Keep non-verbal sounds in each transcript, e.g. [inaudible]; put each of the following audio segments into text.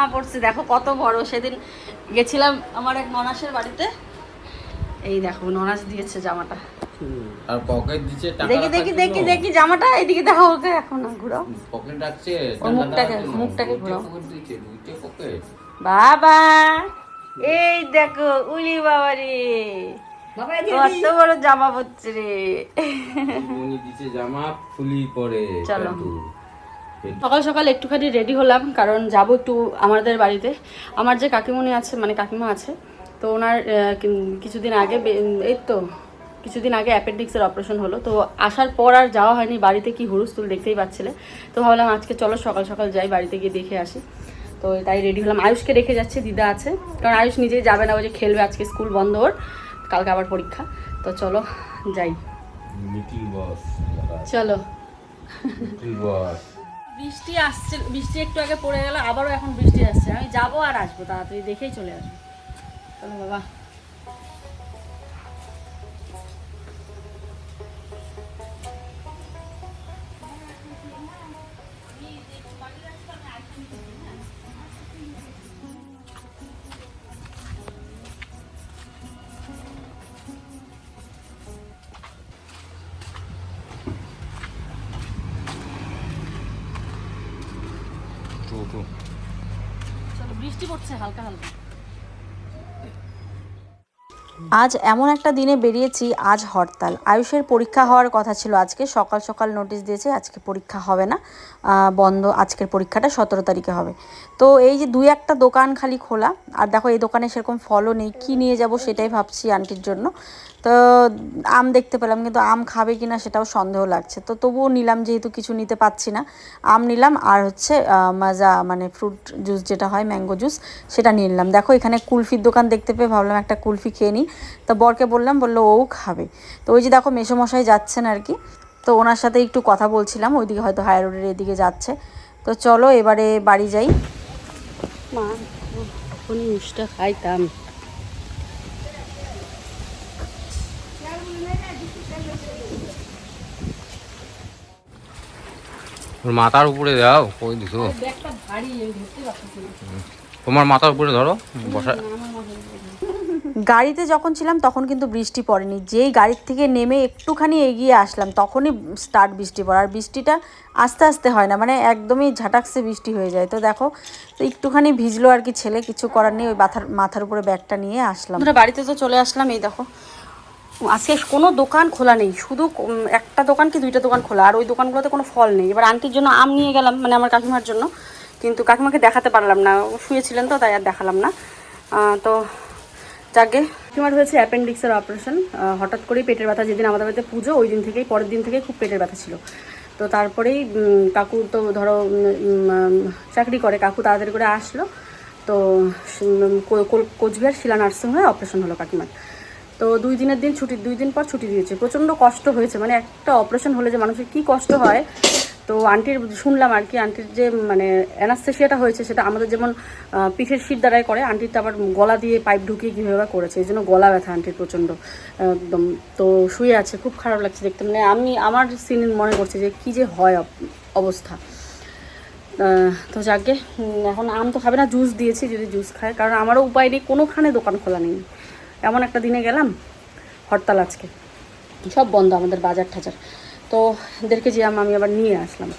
জামা পড়ছে দেখো কত বড়। সেদিন গেছিলাম আমার এক ননাসের বাড়িতে। এই দেখো ননাস দিয়েছে জামাটা। আর পকেট দিছে টাকা দেখি দেখি দেখি দেখি জামাটা এইদিকে দেখো ওকে এখন না ঘুরাও। পকেট রাখছে মুখটাকে- ঘোরাও। বাবা এই দেখো উলি বাবা রে কত বড় জামা পড়ছে রে। দিছে জামা ফুলি পরে চলো। সকাল সকাল একটুখানি রেডি হলাম কারণ যাব একটু আমাদের বাড়িতে। আমার যে কাকিমণি আছে মানে কাকিমা আছে তো ওনার কিছুদিন আগে এই তো কিছুদিন আগে অ্যাপেন্ডিক্সের অপারেশন হলো তো আসার পর আর যাওয়া হয়নি বাড়িতে কি হুড়ুস্তুল দেখতেই পাচ্ছিলে। তো ভাবলাম আজকে চলো সকাল সকাল যাই বাড়িতে গিয়ে দেখে আসি। তো তাই রেডি হলাম। আয়ুষকে রেখে যাচ্ছে দিদা আছে। কারণ আয়ুষ নিজেই যাবে না ওই যে খেলবে আজকে স্কুল বন্ধ ওর কালকে আবার পরীক্ষা। তো চলো যাই। চলো। বস বৃষ্টি আসছে, বৃষ্টি একটু আগে পড়ে গেল, আবারও এখন বৃষ্টি আসছে। আমি যাব আর আসব, তাড়াতাড়ি দেখেই চলে আসব। বাবা। চলো বৃষ্টি পড়ছে হালকা হালকা। আজ এমন একটা দিনে বেরিয়েছি আজ হরতাল। আয়ুষের পরীক্ষা হওয়ার কথা ছিল আজকে সকাল সকাল নোটিশ দিয়েছে আজকে পরীক্ষা হবে না। বন্ধ আজকের পরীক্ষাটা সতেরো তারিখে হবে। তো এই যে দুই একটা দোকান খালি খোলা আর দেখো এই দোকানে সেরকম ফলও নেই কী নিয়ে যাব সেটাই ভাবছি আন্টির জন্য। তো আম দেখতে পেলাম, কিন্তু আম খাবে কি না সেটাও সন্দেহ লাগছে। তো তবুও নিলাম, যেহেতু কিছু নিতে পাচ্ছি না। আম নিলাম, আর হচ্ছে মাজা মানে ফ্রুট জুস যেটা হয় ম্যাঙ্গো জুস সেটা নিয়ে নিলাম। দেখো, এখানে কুলফির দোকান দেখতে পেয়ে ভাবলাম একটা কুলফি খেয়ে নিই। তো বরকে বললাম, বলল, ও খাবে। তো ওই যে দেখো, মেসোমশাই যাচ্ছেন আর কি। তো ওনার সাথে একটু কথা বলছিলাম, ওইদিকে হয়তো হায়ার রোডের এদিকে যাচ্ছে। তো চলো, এবারে বাড়ি যাই। মা খাইতাম। ওর মাথার উপরে দাও কই দিছো? তোমার মাথার উপরে ধরো বসা গাড়িতে যখন ছিলাম তখন কিন্তু বৃষ্টি পড়েনি। যেই গাড়ির থেকে নেমে একটুখানি এগিয়ে আসলাম তখনই স্টার্ট বৃষ্টি পড়ে। আর বৃষ্টিটা আস্তে আস্তে হয় না মানে একদমই ঝাটাকসে বৃষ্টি হয়ে যায়। তো দেখো তো একটুখানি ভিজলো আর কি ছেলে কিছু করার নেই। ওই মাথার মাথার উপরে ব্যাগটা নিয়ে আসলাম। বাড়িতে তো চলে আসলাম এই দেখো। আজকে কোনো দোকান খোলা নেই, শুধু একটা দোকান কি দুইটা দোকান খোলা? আর ওই দোকানগুলোতে কোনো ফল নেই। এবার আন্টির জন্য আম নিয়ে গেলাম মানে আমার কাকিমার জন্য। কিন্তু কাকিমাকে দেখাতে পারলাম না শুয়েছিলেন তো, তাই আর দেখালাম না। তো যাকে, কাকিমার হয়েছে অ্যাপেন্ডিক্সের অপারেশন। হঠাৎ করেই পেটের ব্যথা, যেদিন আমাদের বাড়িতে পুজো, ওই দিন থেকেই, পরের দিন থেকেই খুব পেটের ব্যথা ছিল। তো তারপরেই কাকু তো ধরো চাকরি করে, কাকু তাড়াতাড়ি করে আসলো। তো কোচবিহার শিলা নার্সিং হয়ে অপারেশন হলো কাকিমার। তো দুই দিনের দিন ছুটি, দুই দিন পর ছুটি দিয়েছে। প্রচণ্ড কষ্ট হয়েছে মানে একটা অপারেশন হলে যে মানুষের কী কষ্ট হয়। তো আন্টির শুনলাম আর কি, আন্টির যে মানে অ্যানাস্থেশিয়াটা হয়েছে, সেটা আমাদের যেমন পিঠের শীত দ্বারাই করে আন্টিরটা আবার গলা দিয়ে পাইপ ঢুকিয়ে কীভাবে করেছে, এই জন্য গলা ব্যথা আন্টির প্রচণ্ড, একদম। তো শুয়ে আছে, খুব খারাপ লাগছে দেখতে মানে আমি, আমার সিন মনে করছে যে কী যে হয় অব- অবস্থা। তো যাকে এখন আম তো খাবে না জুস দিয়েছি, যদি জুস খায়, কারণ আমারও উপায় নেই, কোনোখানে দোকান খোলা নেই। এমন একটা দিনে গেলাম হরতাল আজকে। সব বন্ধ আমাদের বাজার ঠাজার। তো দেড় কেজি আম আমি আবার নিয়ে আসলাম।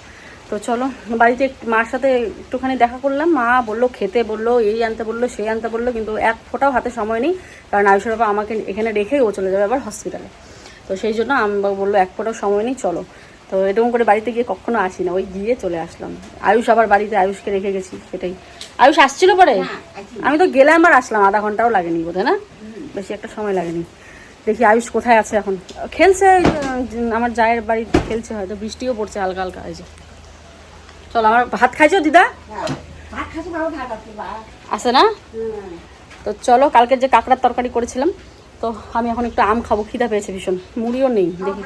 তো চলো বাড়িতে মার সাথে একটুখানি দেখা করলাম। মা বলল খেতে বলল এই আনতে বলল সেই আনতে বলল কিন্তু এক ফোঁটাও হাতে সময় নেই। কারণ আয়ুষের বাবা আমাকে এখানে রেখেই ও চলে যাবে আবার হসপিটালে তো সেই জন্য আম্বা বলল এক ফোঁটাও সময় নেই চলো। তো এরকম করে বাড়িতে গিয়ে কখনো আসি না ওই গিয়ে চলে আসলাম। আয়ুষ আবার বাড়িতে আয়ুষকে রেখে গেছি সেটাই। আয়ুষ আসছিল পরে? আমি তো গেলাম আর আসলাম আধা ঘন্টাও লাগেনি বোধহয় না? বেশি একটা সময় লাগেনি। দেখি আয়ুষ কোথায় আছে এখন। খেলছে আমার জায়ের বাড়ি খেলছে হয়তো বৃষ্টিও পড়ছে হালকা হালকা এই যে। চল আমার ভাত খাইছো দিদা? আছে না? তো চলো কালকে যে কাঁকড়ার তরকারি করেছিলাম তো আমি এখন একটু আম খাব খিদা পেয়েছে ভীষণ। মুড়িও নেই দেখি।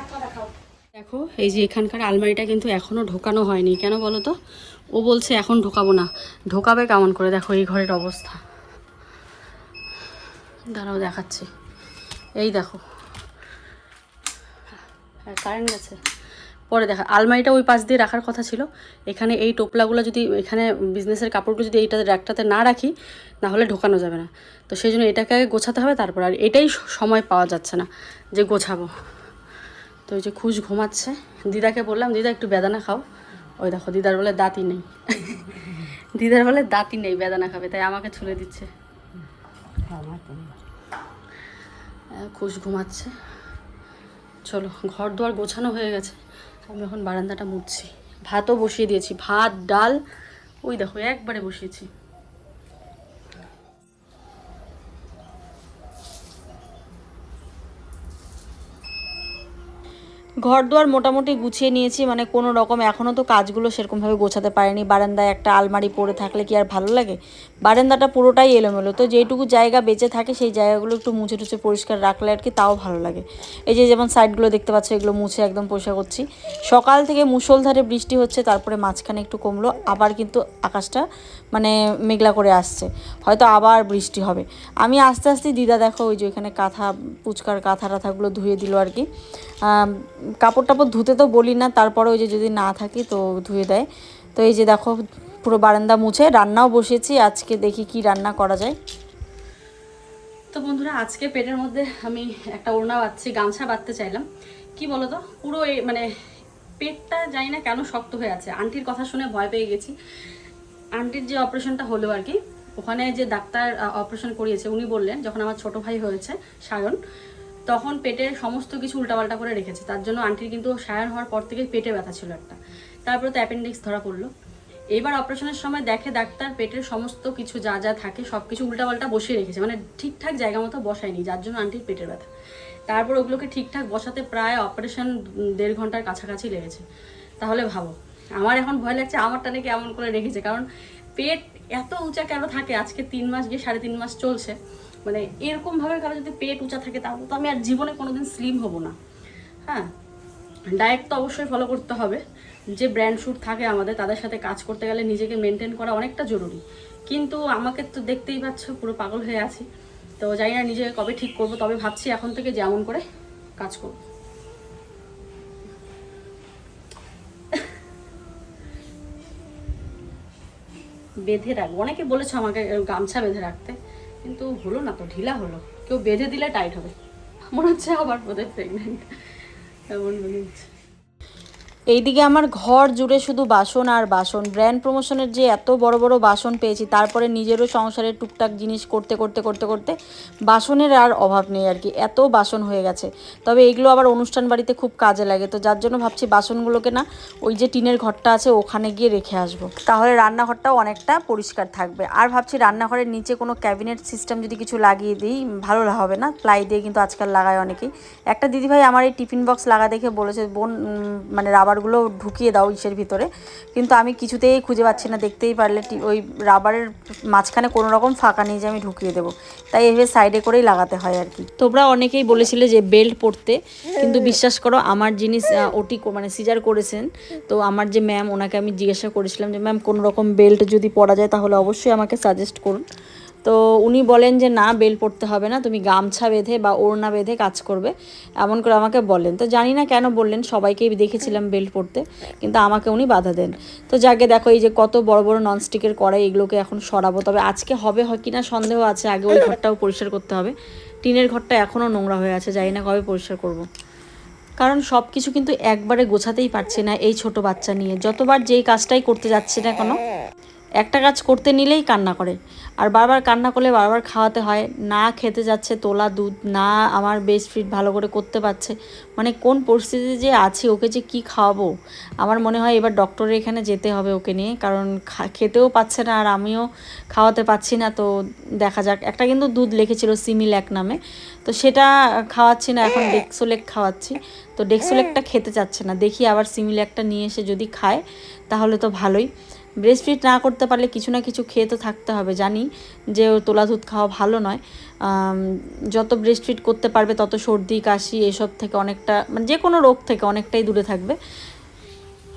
দেখো এই যে এখানকার আলমারিটা কিন্তু এখনও ঢোকানো হয়নি। কেন বলো তো? ও বলছে এখন ঢোকাবো না। ঢোকাবে কেমন করে? দেখো এই ঘরের অবস্থা। দাঁড়াও, দেখাচ্ছি। এই দেখো। হ্যাঁ কারেন্ট গেছে পরে দেখা, আলমারিটা ওই পাশ দিয়ে রাখার কথা ছিল। এখানে এই টোপলাগুলো যদি, এখানে বিজনেসের কাপড়গুলো যদি এইটাতে র্যাকটাতে না রাখি না হলে ঢোকানো যাবে না। তো সেই জন্য এটাকে আগে গোছাতে হবে, তারপর আর এটাই সময় পাওয়া যাচ্ছে না যে গোছাবো। তো ওই যে খুশ ঘুমাচ্ছে। দিদাকে বললাম, দিদা, একটু বেদানা খাও। ওই দেখো, দিদার বলে দাঁতই নেই। [laughs] দিদার বলে দাঁতই নেই, বেদানা খাবে, তাই আমাকে ছুলে দিচ্ছে। খুশ ঘুমাচ্ছে। চলো ঘর দুয়ার গোছানো হয়ে গেছে। আমি এখন বারান্দাটা মুছছি। ভাতও বসিয়ে দিয়েছি। ভাত, ডাল, ওই দেখো, একবারে বসিয়েছি। ঘর দুয়ার মোটামুটি গুছিয়ে নিয়েছি মানে কোনো রকম এখনও তো কাজগুলো সেরকমভাবে গোছাতে পারিনি। বারান্দায় একটা আলমারি পড়ে থাকলে কি আর ভালো লাগে? বারান্দাটা পুরোটাই এলোমেলো। তো যেইটুকু জায়গা বেঁচে থাকে সেই জায়গাগুলো একটু মুছে টুছে পরিষ্কার রাখলে আর কি তাও ভালো লাগে। এই যে যেমন সাইডগুলো দেখতে পাচ্ছ, এগুলো মুছে একদম পরিষ্কার করছি। সকাল থেকে মুষলধারে বৃষ্টি হচ্ছে, তারপরে মাঝখানে একটু কমলো, আবার কিন্তু আকাশটা মানে মেঘলা করে আসছে। হয়তো আবার বৃষ্টি হবে। আমি আস্তে আস্তে, দিদা দেখো ওই যে ওইখানে কাঁথা, পুচকার কাঁথা টাথাগুলো ধুয়ে দিল আর কি। কাপড় টাপড় ধুতে তো বলি না, তারপরে ওই যে যদি না থাকি তো ধুয়ে দেয়। তো এই যে দেখো, পুরো বারান্দা মুছে রান্নাও বসিয়েছি, আজকে দেখি কি রান্না করা যায়। তো বন্ধুরা, আজকে পেটের মধ্যে আমি একটা ওড়না বাঁধছি, গামছা বাঁধতে চাইলাম। কি বলো তো পুরো এই মানে পেটটা জানি না কেন শক্ত হয়ে আছে। আন্টির কথা শুনে ভয় পেয়ে গেছি। আন্টির যে অপারেশনটা হলো আর কি, ওখানে যে ডাক্তার অপারেশন করিয়েছে, উনি বললেন, যখন আমার ছোট ভাই হয়েছে, সায়ন তখন পেটের সমস্ত কিছু উল্টাপাল্টা করে রেখেছে। তার জন্য আন্টির কিন্তু সায়ন হওয়ার পর থেকে পেটে ব্যথা ছিল একটা। তারপরে তো অ্যাপেন্ডিক্স ধরা পড়ল। এবার অপারেশনের সময় দেখে ডাক্তার পেটের সমস্ত কিছু যা যা থাকে সব কিছু উল্টাপাল্টা বসিয়ে রেখেছে। মানে ঠিকঠাক জায়গা মতো বসায়নি, যার জন্য আন্টির পেটের ব্যথা। তারপর ওগুলোকে ঠিকঠাক বসাতে প্রায় অপারেশন দেড় ঘণ্টার কাছাকাছি লেগেছে। তাহলে ভাবো, আমার এখন ভয় লাগছে আমারটা নাকি এমন করে রেখেছে। কারণ পেট এত উঁচা কেন থাকে? আজকে তিন মাস গিয়ে সাড়ে তিন মাস চলছে। মানে এরকমভাবে কারও যদি পেট উঁচা থাকে তাহলে তো আমি আর জীবনে কোনোদিন স্লিম হব না। হ্যাঁ? ডায়েট তো অবশ্যই ফলো করতে হবে। যে ব্র্যান্ড শ্যুট থাকে আমাদের, তাদের সাথে কাজ করতে গেলে নিজেকে মেনটেন করা অনেকটা জরুরি। কিন্তু আমাকে তো দেখতেই পাচ্ছ, পুরো পাগল হয়ে আছি। তো জানি না নিজেকে কবে ঠিক করব, তবে ভাবছি এখন থেকে যেমন করে কাজ করব। বেঁধে রাখব। অনেকে বলেছে আমাকে গামছা বেঁধে রাখতে। কিন্তু হলো না তো, ঢিলা হলো। কেউ বেঁধে দিলে টাইট হবে। মনে হচ্ছে আবার বোধহয় প্রেগনেন্ট এমন মনে হচ্ছে এইদিকে আমার ঘর জুড়ে শুধু বাসন আর বাসন। ব্র্যান্ড প্রমোশনের যে এত বড় বড় বাসন পেয়েছি, তারপরে নিজেরও সংসারের টুকটাক জিনিস করতে করতে করতে করতে বাসনের আর অভাব নেই আর কি, এত বাসন হয়ে গেছে। তবে এগুলো আবার অনুষ্ঠান বাড়িতে খুব কাজে লাগে, তো যার জন্য ভাবছি বাসনগুলোকে না ওই যে টিনের ঘরটা আছে ওখানে গিয়ে রেখে আসব। তাহলে রান্নাঘরটাও অনেকটা পরিষ্কার থাকবে। আর ভাবছি রান্নাঘরের নিচে কোনো ক্যাবিনেট সিস্টেম যদি কিছু লাগিয়ে দিই, ভালো হবে না? প্লাই দিয়ে কিন্তু আজকাল লাগায় অনেকেই। একটা দিদিভাই আমার এই টিফিন বক্স লাগা দেখে বলেছে, বোন মানে মানে রাবারগুলো ঢুকিয়ে দাও ইসের ভিতরে। কিন্তু আমি কিছুতেই খুঁজে পাচ্ছি না দেখতেই পারলে ওই রাবারের মাঝখানে কোনো রকম ফাঁকা নেই যে আমি ঢুকিয়ে দেবো। তাই এভাবে সাইডে করেই লাগাতে হয় আর কি। তোমরা অনেকেই বলেছিলে যে বেল্ট পরতে কিন্তু বিশ্বাস করো আমার জিনিস ওটি মানে সিজার করেছেন তো আমার যে ম্যাম ওনাকে আমি জিজ্ঞাসা করেছিলাম যে ম্যাম কোনো রকম বেল্ট যদি পরা যায় তাহলে অবশ্যই আমাকে সাজেস্ট করুন। তো উনি বলেন যে, না, বেল পড়তে হবে না, তুমি গামছা বেঁধে বা ওড়না বেঁধে কাজ করবে। এমন করে আমাকে বললেন তো জানি না কেন বললেন, সবাইকেই দেখেছিলাম বেল্ট পরতে কিন্তু আমাকে উনি বাধা দেন। তো যাকে দেখো, এই যে কত বড় বড় ননস্টিকের কড়াই, এগুলোকে এখন সরাবো। তবে আজকে হবে হয় কিনা সন্দেহ আছে, আগে ওই ঘরটাও পরিষ্কার করতে হবে। টিনের ঘরটা এখনও নোংরা হয়ে আছে, জানি না কবে পরিষ্কার করব। কারণ সব কিছু কিন্তু একবারে গোছাতেই পারছে না এই ছোট বাচ্চা নিয়ে। যতবার যেই কাজটাই করতে যাচ্ছে না কেন একটা কাজ করতে নিলেই কান্না করে। আর বারবার কান্না করলে বারবার খাওয়াতে হয়। না খেতে যাচ্ছে তোলা দুধ, না আমার বেস্ট ফিট ভালো করে করতে পারছে। মানে কোন পরিস্থিতিতে যে আছি, ওকে যে কি খাওয়াবো? আমার মনে হয় এবার ডক্টরের এখানে যেতে হবে ওকে নিয়ে। কারণ খেতেও পাচ্ছে না আর আমিও খাওয়াতে পাচ্ছি না। তো দেখা যাক। একটা কিন্তু দুধ লিখেছিল সিমিল্যাক নামে। তো সেটা খাওয়াচ্ছি না, এখন ডেক্সোলেক খাওয়াচ্ছি। তো ডেক্সোলেকটা খেতে চাচ্ছে না। দেখি আবার সিমিল্যাকটা নিয়ে এসে যদি খায়, তাহলে তো ভালোই। ব্রেস্ট ফিট না করতে পারলে কিছু না কিছু খেয়ে তো থাকতে হবে, জানি যে তোলা দুধ খাওয়া ভালো নয়। যত ব্রেস্ট ফিট করতে পারবে তত সর্দি, কাশি এসব থেকে অনেকটা মানে যে কোনো রোগ থেকে অনেকটাই দূরে থাকবে।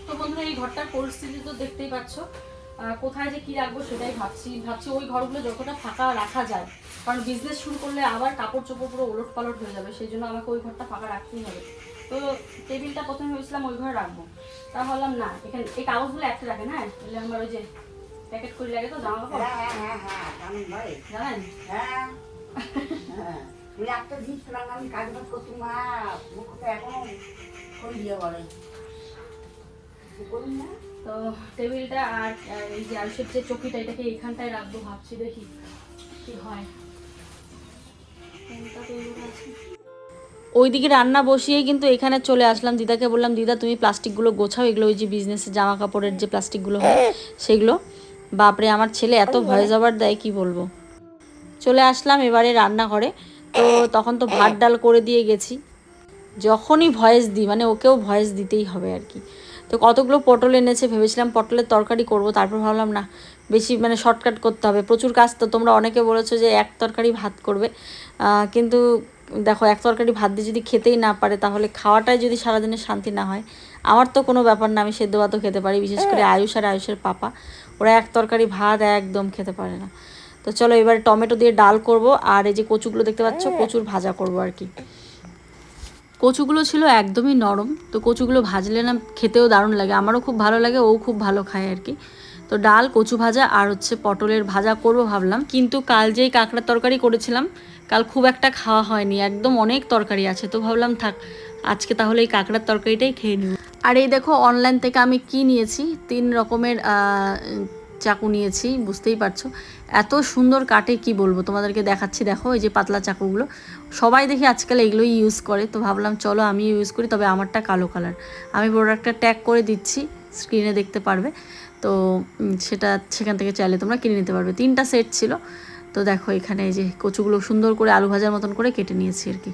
তো বন্ধুরা, এই ঘরটার পরিস্থিতি তো দেখতেই পাচ্ছ। কোথায় যে কি রাখব সেটাই ভাবছি। ভাবছি ওই ঘরগুলো যতটা ফাঁকা রাখা যায়, কারণ বিজনেস শুরু করলে আবার কাপড় চোপড় পুরো ওলট পালট হয়ে যাবে, সেই জন্য আমাকে ওই ঘরটা ফাঁকা রাখতেই হবে। তো টেবিলটা প্রথমে ভেবেছিলাম ওই ঘরে রাখব। তা ভাবলাম না এখানে এই কাগজগুলো একটা রাখেন হ্যাঁ? তাহলে আমার ওই যে প্যাকেট করে লাগে তো জামা কাপড়? হ্যাঁ হ্যাঁ হ্যাঁ জানেন ভাই। জানেন? হ্যাঁ। হ্যাঁ। তুই একটা জিনিস পেলাম আমি কাজ বাজ করছি মা মুখটা এখনও কোন দিয়ে বলে। না। তো টেবিলটা আর এই যে আলুষের যে চকিটা এটাকে এইখানটায় রাখব ভাবছি দেখি কি হয়। ফ্যানটা তো আছে। ওইদিকে রান্না বসিয়ে কিন্তু এখানে চলে আসলাম। দিদাকে বললাম দিদা তুমি প্লাস্টিকগুলো গোছাও। এগুলো ওই যে বিজনেসের জামা কাপড়ের যে প্লাস্টিকগুলো হয় সেগুলো। বাপরে আমার ছেলে এত ভয় জবার দেয় কি বলব? চলে আসলাম এবারে রান্না করে তো তখন তো ভাত ডাল করে দিয়ে গেছি। যখনই ভয়েস দিই মানে ওকেও ভয়েস দিতেই হবে আর কি। তো কতগুলো পটল এনেছে ভেবেছিলাম পটলের তরকারি করব তারপর ভাবলাম না বেশি মানে শর্টকাট করতে হবে। প্রচুর কাজ তো তোমরা অনেকে বলেছ যে এক তরকারি ভাত করবে। কিন্তু দেখো এক তরকারি ভাত দিয়ে যদি খেতেই না পারে তাহলে খাওয়াটাই যদি সারাদিনের শান্তি না হয় আমার তো কোনো ব্যাপার না আমি সেদ্ধ ভাতও খেতে পারি বিশেষ করে আয়ুষ আর আয়ুষের পাপা ওরা এক তরকারি ভাত একদম খেতে পারে না। তো চলো এবারে টমেটো দিয়ে ডাল করব আর এই যে কচুগুলো দেখতে পাচ্ছ কচুর ভাজা করব আর কি। কচুগুলো ছিল একদমই নরম তো কচুগুলো ভাজলে না খেতেও দারুণ লাগে আমারও খুব ভালো লাগে ও খুব ভালো খায় আর কি। তো ডাল কচু ভাজা আর হচ্ছে পটলের ভাজা করব ভাবলাম কিন্তু কাল যেই কাঁকড়ার তরকারি করেছিলাম কাল খুব একটা খাওয়া হয়নি, একদম অনেক তরকারি আছে, তো ভাবলাম থাক, আজকে তাহলে এই কাঁকড়ার তরকারিটাই খেয়ে নিব আর এই দেখো অনলাইন থেকে আমি কি নিয়েছি, তিন রকমের চাকু নিয়েছি, বুঝতেই পারছ। এত সুন্দর কাটে কি বলব, তোমাদেরকে দেখাচ্ছি, দেখো এই যে পাতলা চাকুগুলো। সবাই দেখি আজকাল এগুলোই ইউজ করে, তো ভাবলাম চলো আমি ইউজ করি, তবে আমারটা কালো কালার আমি প্রোডাক্টটা ট্যাগ করে দিচ্ছি স্ক্রিনে দেখতে পারবে। তো সেটা সেখান থেকে চাইলে তোমরা কিনে নিতে পারবে। তিনটা সেট ছিল তো দেখো এখানে এই যে কচুগুলো সুন্দর করে আলু ভাজার মতন করে কেটে নিয়েছি আর কি।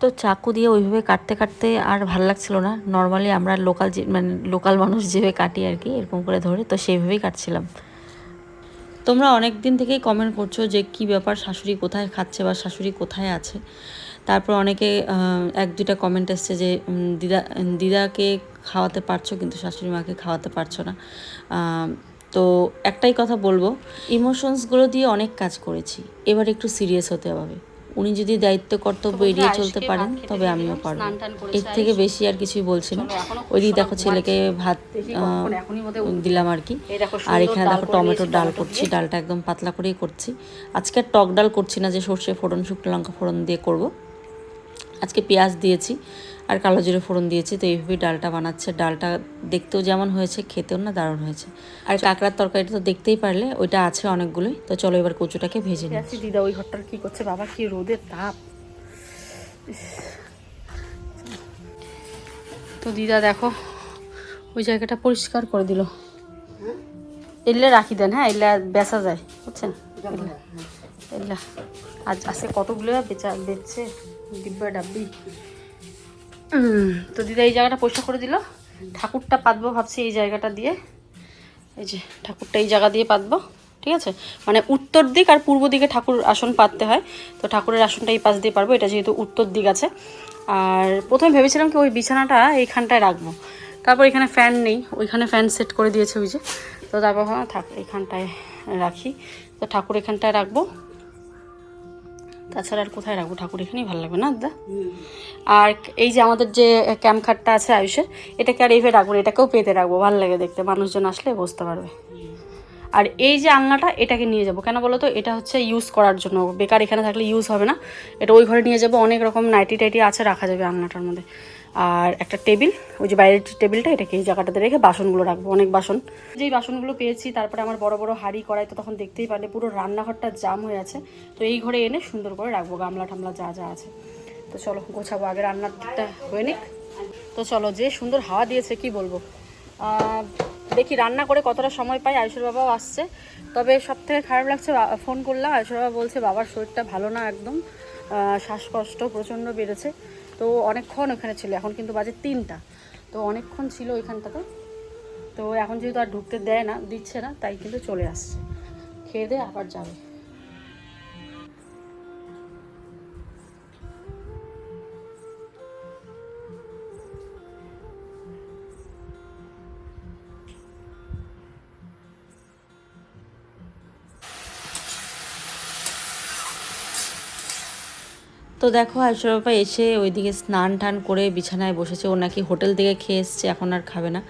তো চাকু দিয়ে ওইভাবে কাটতে কাটতে আর ভালো লাগছিল না। নর্মালি আমরা লোকাল যে মানে লোকাল মানুষ যেভাবে কাটি আর কি, এরকম করে ধরে, তো সেইভাবেই কাটছিলাম। তোমরা অনেক দিন থেকেই কমেন্ট করছ যে কি ব্যাপার শাশুড়ি কোথায় খাচ্ছে বা শাশুড়ি কোথায় আছে। তারপর অনেকে এক দুইটা কমেন্ট এসছে যে দিদা দিদাকে খাওয়াতে পারছ কিন্তু শাশুড়ি মাকে খাওয়াতে পারছ না। তো একটাই কথা বলব ইমোশনসগুলো দিয়ে অনেক কাজ করেছি। এবার একটু সিরিয়াস হতে হবে। উনি যদি দায়িত্ব কর্তব্য এড়িয়ে চলতে পারেন তবে আমিও পারব। এর থেকে বেশি আর কিছুই বলছি না। খুব ওইদিকে দেখো ছেলেকে ভাত। দিলাম আর কি। আর এখানে দেখো টমেটোর ডাল করছি ডালটা একদম পাতলা করেই করছি। আজকে আর টক ডাল করছি না যে সর্ষে ফোড়ন শুকনো লঙ্কা ফোড়ন দিয়ে করব। আজকে পেঁয়াজ দিয়েছি। আর কালো জিরে ফোড়ন দিয়েছি তো এইভাবেই ডালটা বানাচ্ছে। ডালটা দেখতেও যেমন হয়েছে খেতেও না দারুণ হয়েছে। আর কাঁকড়ার তরকারিটা তো দেখতেই পারলে ওইটা আছে অনেকগুলোই। তো চলো এবার কচুটাকে ভেজে নিই। যাচ্ছি দিদা ওই ঘরটার কি করছে? বাবা কি রোদের তাপ। তো দিদা দেখো ওই জায়গাটা পরিষ্কার করে দিল। এলে রাখি দেন হ্যাঁ এলে বেচা যায় বুঝছেন? আজ আজকে কতগুলো বেচা বেচছে? ডিব্বা ডাব্বি তো দিদা এই জায়গাটা পরিষ্কার করে দিল। ঠাকুরটা পাতবো ভাবছি এই জায়গাটা দিয়ে। এই যে, ঠাকুরটা এই জায়গা দিয়ে পাতবো, ঠিক আছে? মানে উত্তর দিক আর পূর্ব দিকে ঠাকুর আসন পাততে হয়। তো ঠাকুরের আসনটা এই পাশ দিয়ে পারব, এটা যেহেতু উত্তর দিক আছে। আর প্রথমে ভেবেছিলাম কি ওই বিছানাটা এইখানটায় রাখব। তারপর এখানে ফ্যান নেই, ওইখানে ফ্যান সেট করে দিয়েছে ওই যে। তো তারপর থাক, এইখানটায় রাখি। তো ঠাকুর এখানটায় রাখব। তাছাড়া আর কোথায় রাখব? ঠাকুর এখানেই ভালো লাগবে না, দাদা? আর এই যে আমাদের যে ক্যাম্প খাটটা আছে আয়ুষের, এটাকে আর এইভাবে রাখব এটাকেও পেতে রাখব, ভালো লাগে দেখতে, মানুষজন আসলে বসতে পারবে। আর এই যে আলনাটা, এটাকে নিয়ে যাব। কেন বলো তো? এটা হচ্ছে ইউজ করার জন্য। বেকার এখানে থাকলে ইউজ হবে না। এটা ওই ঘরে নিয়ে যাব। অনেক রকম নাইটি টাইটি আছে, রাখা যাবে আলনাটার মধ্যে। আর একটা টেবিল, ওই যে বাইরের টেবিলটা, এটাকে এই জায়গাটাতে রেখে বাসনগুলো রাখব, অনেক বাসন। যেই বাসনগুলো পেয়েছি, তারপরে আমার বড় বড় হাঁড়ি, কড়াই তো তখন দেখতেই পারলে পুরো রান্নাঘরটা জাম হয়ে আছে। তো এই ঘরে এনে সুন্দর করে রাখব, গামলা টামলা যা যা আছে। তো চলো, গোছাবো আগে রান্নার দিকটা হয়ে নিক। তো চলো, যে সুন্দর হাওয়া দিয়েছে, কি বলব? দেখি রান্না করে কতটা সময় পাই, আয়ুষের বাবাও আসছে। তবে সব থেকে খারাপ লাগছে ফোন করলাম, আয়ুষের বাবা বলছে, বাবার শরীরটা ভালো না একদম। শ্বাসকষ্ট প্রচণ্ড বেড়েছে। তো অনেকক্ষণ ওখানে ছিল, এখন কিন্তু বাজে তিনটা। তো অনেকক্ষণ ছিল ওইখানটাতে। তো এখন যেহেতু আর ঢুকতে দেয় না, দিচ্ছে না, তাই কিন্তু চলে আসছে। খেয়ে দিয়ে আবার যাবে। তো দেখো বাবা এসে ওইদিকে স্নান টান করে বিছানায় বসেছে। ও নাকি হোটেল থেকে খেয়ে এসছে, এখন আর খাবে না।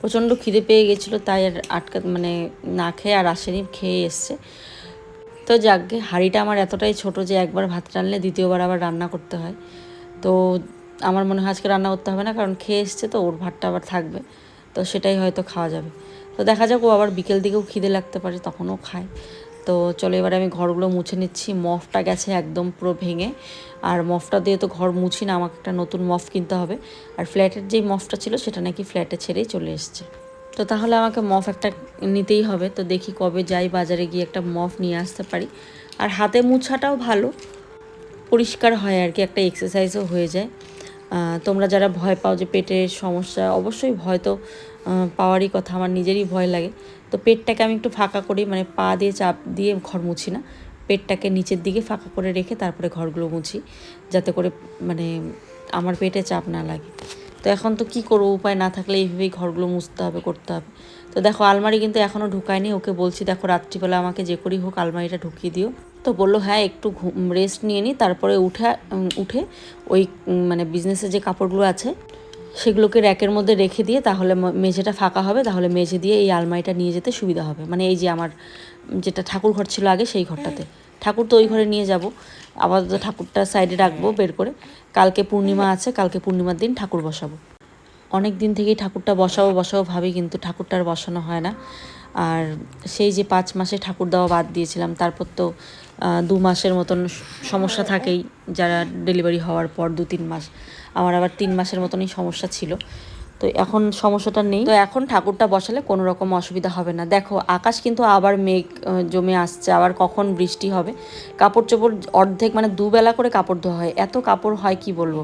প্রচণ্ড খিদে পেয়ে গেছিল, তাই আর আটকা মানে না খেয়ে আর আসেনি, খেয়ে এসছে। তো যাকগে হাঁড়িটা আমার এতটাই ছোট যে একবার ভাত রানলে দ্বিতীয়বার আবার রান্না করতে হয়। তো আমার মনে হয় আজকে রান্না করতে হবে না, কারণ খেয়ে এসছে তো, ওর ভাতটা আবার থাকবে। তো সেটাই হয়তো খাওয়া যাবে। তো দেখা যাক, ও আবার বিকেল দিকেও খিদে লাগতে পারে তখনও খায়। তো চলো এবারে আমি ঘরগুলো মুছে নিচ্ছি। মফটা গেছে একদম পুরো ভেঙে। আর মফটা দিয়ে তো ঘর মুছি না, আমাকে একটা নতুন মফ কিনতে হবে। আর ফ্ল্যাটের যেই মফটা ছিল, সেটা নাকি ফ্ল্যাটে ছেড়েই চলে এসছে। তো তাহলে আমাকে মফ একটা নিতেই হবে। তো দেখি কবে যাই, বাজারে গিয়ে একটা মফ নিয়ে আসতে পারি। আর হাতে মুছাটাও ভালো। পরিষ্কার হয় আর কি, একটা এক্সারসাইজও হয়ে যায়। তোমরা যারা ভয় পাও যে পেটের সমস্যা, অবশ্যই ভয় তো পাওয়ারই কথা। আমার নিজেরই ভয় লাগে। তো পেটটাকে আমি একটু ফাঁকা করি মানে পা দিয়ে চাপ দিয়ে ঘর মুছি না। পেটটাকে নিচের দিকে ফাঁকা করে রেখে তারপরে ঘরগুলো মুছি, যাতে করে মানে আমার পেটে চাপ না লাগে। তো এখন তো কি করব, উপায় না থাকলে এইভাবেই ঘরগুলো মুছতে হবে, করতে হবে। তো দেখো, আলমারি কিন্তু এখনও ঢুকায়নি, ওকে বলছি, দেখো, রাত্রিবেলা আমাকে যে করেই হোক আলমারিটা ঢুকিয়ে দিও। তো বলল হ্যাঁ একটু রেস্ট নিয়ে নিই তারপরে উঠে উঠে ওই মানে বিজনেসের যে কাপড়গুলো আছে সেগুলোকে র্যাকের মধ্যে রেখে দিয়ে তাহলে মেঝেটা ফাঁকা হবে, তাহলে মেঝে দিয়ে এই আলমারিটা নিয়ে যেতে সুবিধা হবে। মানে এই যে আমার যেটা ঠাকুর ঘর ছিল আগে সেই ঘরটাতে। ঠাকুর তো ওই ঘরে নিয়ে যাব। আপাতত ঠাকুরটা সাইডে রাখব বের করে। কালকে পূর্ণিমা আছে, কালকে পূর্ণিমার দিন ঠাকুর বসাবো। অনেক দিন থেকেই ঠাকুরটা বসাবো বসাবো ভাবি, কিন্তু ঠাকুরটা আর বসানো হয় না। আর সেই যে পাঁচ মাসে ঠাকুর দেওয়া বাদ দিয়েছিলাম, তারপর তো দু মাসের মতন সমস্যা থাকেই যারা ডেলিভারি হওয়ার পর দু তিন মাস। আমার আবার তিন মাসের মতনই সমস্যা ছিল। তো এখন সমস্যাটা নেই। তো এখন ঠাকুরটা বসালে কোনো রকম অসুবিধা হবে না। দেখো, আকাশ কিন্তু আবার মেঘ জমে আসছে। আবার কখন বৃষ্টি হবে? কাপড় চোপড় অর্ধেক মানে দুবেলা করে কাপড় ধোয়া হয়। এত কাপড় হয় কি বলব?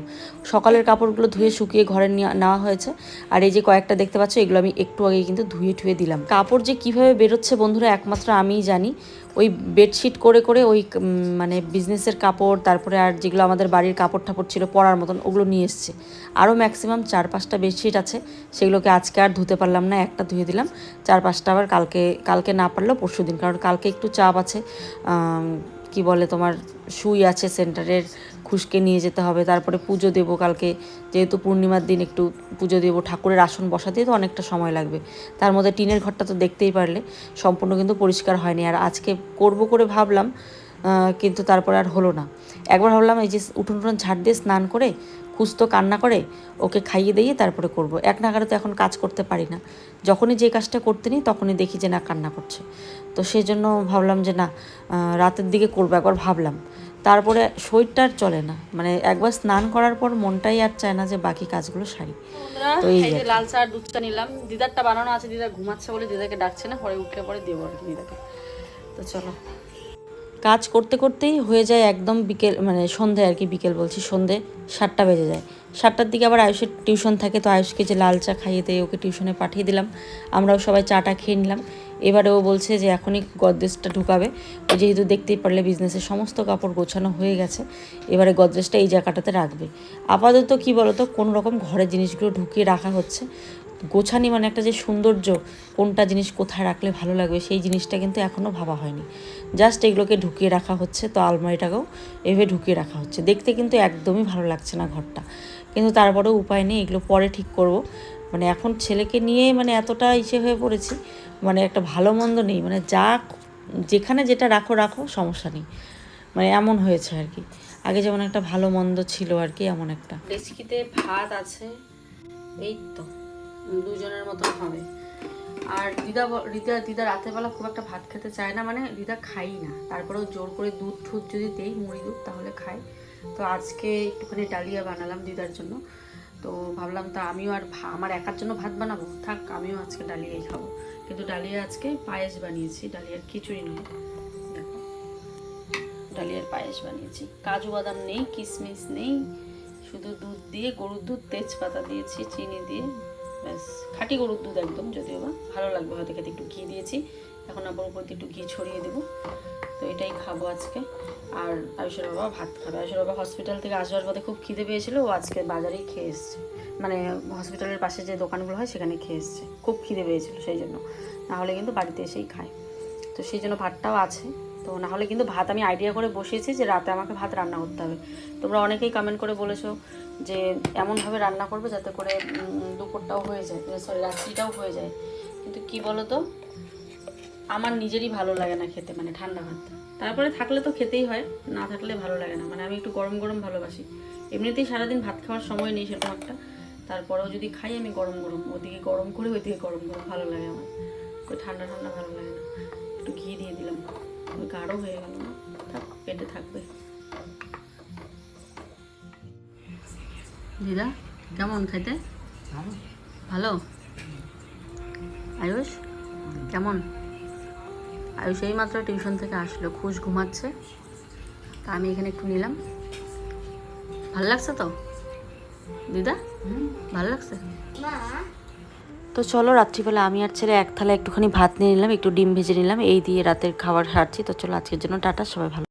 সকালের কাপড়গুলো ধুয়ে শুকিয়ে ঘরে নেওয়া হয়েছে। আর এই যে কয়েকটা দেখতে পাচ্ছ, এগুলো আমি একটু আগে কিন্তু ধুয়ে ঠুয়ে দিলাম। কাপড় যে কীভাবে বেরোচ্ছে বন্ধুরা, একমাত্র আমিই জানি। ওই বেডশিট করে করে ওই মানে বিজনেসের কাপড়, তারপরে আর যেগুলো আমাদের বাড়ির কাপড় ঠাপড় ছিল, পরার মতন, ওগুলো নিয়ে এসছে। আরও ম্যাক্সিমাম চার পাঁচটা বেডশিট আছে, সেগুলোকে আজকে আর ধুতে পারলাম না, একটা ধুয়ে দিলাম। চার পাঁচটা আবার কালকে কালকে না পারলেও পরশু দিন, কারণ কালকে একটু চাপ আছে কি বলে তোমার, সুই আছে সেন্টারের খুশকে নিয়ে যেতে হবে, তারপরে পুজো দেবো কালকে, যেহেতু পূর্ণিমার দিন একটু পুজো দেবো, ঠাকুরের আসন বসাতেই তো অনেকটা সময় লাগবে। তার মধ্যে টিনের ঘরটা তো দেখতেই পারলে, সম্পূর্ণ কিন্তু পরিষ্কার হয়নি। আর আজকে করব করে ভাবলাম কিন্তু তারপরে আর হলো না। একবার ভাবলাম এই যে উঠোন উঠোন ঝাড় দিয়ে স্নান করে কুস্তো কান্না করে, ওকে খাইয়ে দিয়ে তারপরে করব। এক নাগারে তো এখন কাজ করতে পারি না। যখনই যে কাজটা করতে নিই, তখনই দেখি যে না, কান্না করছে। তো সেই জন্য ভাবলাম যে না রাতের দিকে করব, একবার ভাবলাম। তারপরে শরীরটা আর চলে না। মানে একবার স্নান করার পর মনটাই আর চায় না যে বাকি কাজগুলো সারি। তো এই যে লাল চা আর দুধটা নিলাম। দিদারটা বানানো আছে দিদা ঘুমাচ্ছে বলে দিদাকে ডাকছে না পরে উঠে পরে দেবো আর কি দিদাকে। তো চলো। কাজ করতে করতেই হয়ে যায় একদম বিকেল মানে সন্ধে আর কি বিকেল বলছি সন্ধে সাতটা বেজে যায়। সাতটার দিকে আবার আয়ুষের টিউশন থাকে তো আয়ুষকে যে লাল চা খাইয়ে দিয়ে ওকে টিউশনে পাঠিয়ে দিলাম। আমরাও সবাই চাটা খেয়ে নিলাম। এবারে ও বলছে যে এখনই গদরেজটা ঢুকাবে। ও যেহেতু দেখতেই পারলে বিজনেসের সমস্ত কাপড় গোছানো হয়ে গেছে, এবারে গদরেজটা এই জায়গাটাতে রাখবে। আপাতত কি বলতো, কোনো রকম ঘরের জিনিসগুলো ঢুকিয়ে রাখা হচ্ছে। গোছানি মানে একটা যে সৌন্দর্য, কোনটা জিনিস কোথায় রাখলে ভালো লাগবে সেই জিনিসটা কিন্তু এখনও ভাবা হয়নি। জাস্ট এগুলোকে ঢুকিয়ে রাখা হচ্ছে, তো আলমারিটাকেও এভাবে ঢুকিয়ে রাখা হচ্ছে। দেখতে কিন্তু একদমই ভালো লাগছে না ঘরটা। কিন্তু তারপরেও উপায় নেই, এগুলো পরে ঠিক করব। মানে এখন ছেলেকে নিয়ে মানে এতটা ইসে হয়ে পড়েছি মানে একটা ভালো মন্দ নেই মানে যা যেখানে যেটা রাখো রাখো, সমস্যা নেই। মানে এমন হয়েছে আর কি। আগে যেমন একটা ভালো মন্দ ছিল আর কি, এমন একটা। রেসিপিতে ভাত আছে, এই তো, দুজনের মতন হবে। আর দিদা দিদা দিদা রাতের বেলা খুব একটা ভাত খেতে চায় না মানে দিদা খাই না। তারপরেও জোর করে দুধ ঠুধ যদি দেই, মুড়ি দুধ, তাহলে খায়। তো আজকে একটুখানি ডালিয়া বানালাম দিদার জন্য। তো ভাবলাম, তা আমিও আর আমার একার জন্য ভাত বানাবো? থাক, আমিও আজকে ডালিয়াই খাব। কিন্তু ডালিয়া আজকে পায়েস বানিয়েছি, ডালিয়ার খিচুড়ি নেই ডালিয়ার পায়েস বানিয়েছি। কাজু বাদাম নেই কিশমিশ নেই। শুধু দুধ দিয়ে, গরুর দুধ, তেজপাতা দিয়েছি, চিনি দিয়ে। ব্যাস, খাঁটি গরুর দুধ একদম যদিও বা ভালো লাগবে, হয়তো খেতে একটু ঘি দিয়েছি। এখন আবার উপর দিয়ে একটু ঘি ছড়িয়ে দেবো। তো এটাই খাব আজকে। আর আয়ুষের বাবা ভাত খাবে। আয়ুষের বাবা হসপিটাল থেকে আসবার পথে খুব খিদে পেয়েছিল, ও আজকে বাজারেই খেয়ে এসছে। মানে হসপিটালের পাশে যে দোকানগুলো হয়, সেখানে খেয়ে এসছে। খুব খিদে পেয়েছিল সেই জন্য। নাহলে কিন্তু বাড়িতে এসেই খায়। তো সেই জন্য ভাতটাও আছে। তো তো না হলে কিন্তু ভাত আমি আইডিয়া করে বসিয়েছি যে রাতে আমাকে ভাত রান্না করতে হবে। তোমরা অনেকেই কমেন্ট করে বলেছ যে এমনভাবে রান্না করবে যাতে করে দুপুরটাও হয়ে যায় সরি রাত্রিটাও হয়ে যায়। কিন্তু কি বলো তো আমার নিজেরই ভালো লাগে না খেতে মানে ঠান্ডা ভাত তারপরে থাকলে তো খেতেই হয়, না থাকলে ভালো লাগে না। মানে আমি একটু গরম গরম ভালোবাসি। এমনিতেই সারাদিন ভাত খাওয়ার সময় নেই সেরকম একটা। তারপরেও যদি খাই আমি গরম গরম। ওদিকে গরম করে ওইদিকে গরম গরম ভালো লাগে আমার। ওই ঠান্ডা ঠান্ডা ভালো লাগে না। একটু ঘি দিয়ে দিলাম। গাঢ় হয়ে গেল না? থাক, পেটে থাকবে। দিদা কেমন খাইতে ভালো। আয়ুষ কেমন? আয়ুষ এই মাত্র টিউশন থেকে আসলো খুশ ঘুমাচ্ছে। তা আমি এখানে একটু নিলাম। ভালো লাগছে তো? দিদা ভালো লাগছে? তো চলো রাত্রিবেলা আমি আর ছেলে এক থালা একটুখানি ভাত নিয়ে নিলাম একটু ডিম ভেজে নিলাম এই দিয়ে রাতের খাবার সারছি। তো চলো আজকের জন্য টাটা সবাই ভালো